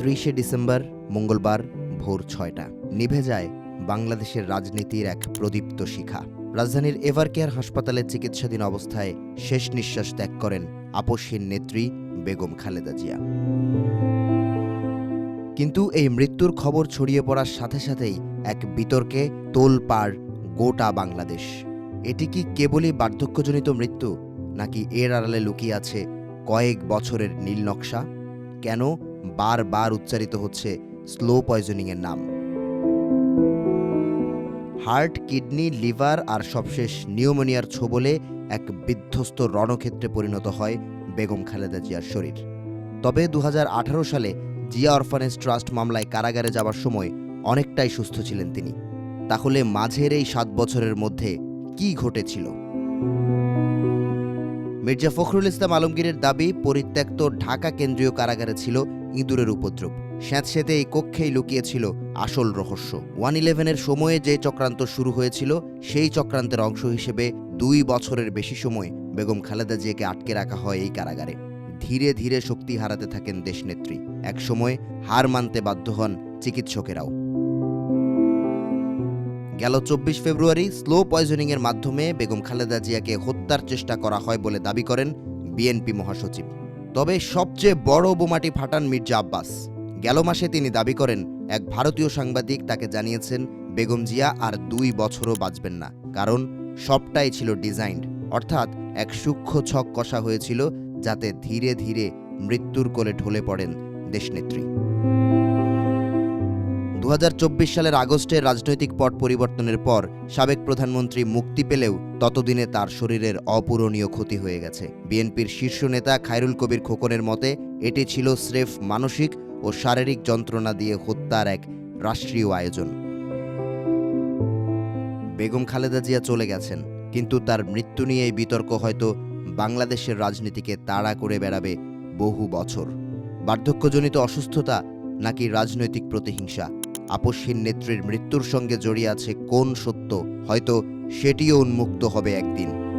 ত্রিশে December, মঙ্গলবার, ভোর ছয়টা। নিভে যায় বাংলাদেশের রাজনীতির এক প্রদীপ্ত শিখা। রাজধানীর এভারকেয়ার হাসপাতালে চিকিৎসাধীন অবস্থায় শেষ নিঃশ্বাস ত্যাগ করেন আপসহীন নেত্রী বেগম খালেদা জিয়া। কিন্তু এই মৃত্যুর খবর ছড়িয়ে পড়ার সাথে সাথেই এক বিতর্কে তোলপাড় গোটা বাংলাদেশ। এটি কি কেবলই বার্ধক্যজনিত মৃত্যু, নাকি এর আড়ালে লুকিয়ে আছে কয়েক বছরের নীল নকশা? কেন বারবার উচ্চারিত হচ্ছে স্লো পয়জনিংয়ের নাম। হার্ট, কিডনি, লিভার আর সবশেষ নিউমোনিয়ার ছোবলে এক বিধ্বস্ত রণক্ষেত্রে পরিণত হয় বেগম খালেদা জিয়ার শরীর। তবে দু হাজার আঠারো সালে জিয়া অরফানেজ ট্রাস্ট মামলায় কারাগারে যাওয়ার সময় অনেকটাই সুস্থ ছিলেন তিনি। তাহলে মাঝের এই সাত বছরের মধ্যে কি ঘটেছিল? মির্জা ফখরুল ইসলাম আলমগীরের দাবি, পরিত্যক্ত ঢাকা কেন্দ্রীয় কারাগারে ছিল ইঁদুরের উপদ্রব। স্যাঁতস্যাঁতে এই কক্ষেই লুকিয়েছিল আসল রহস্য। ওয়ান ইলেভেনের সময়ে যে চক্রান্ত শুরু হয়েছিল, সেই চক্রান্তের অংশ হিসেবে দুই বছরের বেশি সময় বেগম খালেদা জিয়াকে আটকে রাখা হয় এই কারাগারে। ধীরে ধীরে শক্তি হারাতে থাকেন দেশনেত্রী। একসময় হার মানতে বাধ্য হন চিকিৎসকেরাও। গেল চব্বিশ ফেব্রুয়ারি স্লো পয়জনিংয়ের মাধ্যমে বেগম খালেদা জিয়াকে হত্যার চেষ্টা করা হয় বলে দাবি করেন বিএনপি মহাসচিব। তবে সবচেয়ে বড় বোমাটি ফাটান মির্জা আব্বাস। গেল মাসে তিনি দাবি করেন, এক ভারতীয় সাংবাদিক তাকে জানিয়েছেন, বেগম জিয়া আর দুই বছরও বাঁচবেন না। কারণ সবটাই ছিল ডিজাইন্ড, অর্থাৎ এক সূক্ষ্ম ছক কষা হয়েছিল যাতে ধীরে ধীরে মৃত্যুর কোলে ঢলে পড়েন দেশনেত্রী। দু হাজার চব্বিশ সালের আগস্টে রাজনৈতিক পট পরিবর্তনের পর সাবেক প্রধানমন্ত্রী মুক্তি পেলেও ততদিনে তার শরীরের অপূরণীয় ক্ষতি হয়ে গেছে। বিএনপির শীর্ষ নেতা খায়রুল কবির খোকনের মতে, এটি ছিল স্রেফ মানসিক ও শারীরিক যন্ত্রণা দিয়ে হত্যার এক রাষ্ট্রীয় আয়োজন। বেগম খালেদা জিয়া চলে গেছেন, কিন্তু তার মৃত্যু নিয়ে এই বিতর্ক হয়তো বাংলাদেশের রাজনীতিকে তাড়া করে বেড়াবে বহু বছর। বার্ধক্যজনিত অসুস্থতা নাকি রাজনৈতিক প্রতিহিংসা? আপসহীন নেত্রীর মৃত্যুর সঙ্গে জড়িয়ে আছে কোন সত্য? হয়তো সেটিও উন্মুক্ত হবে একদিন।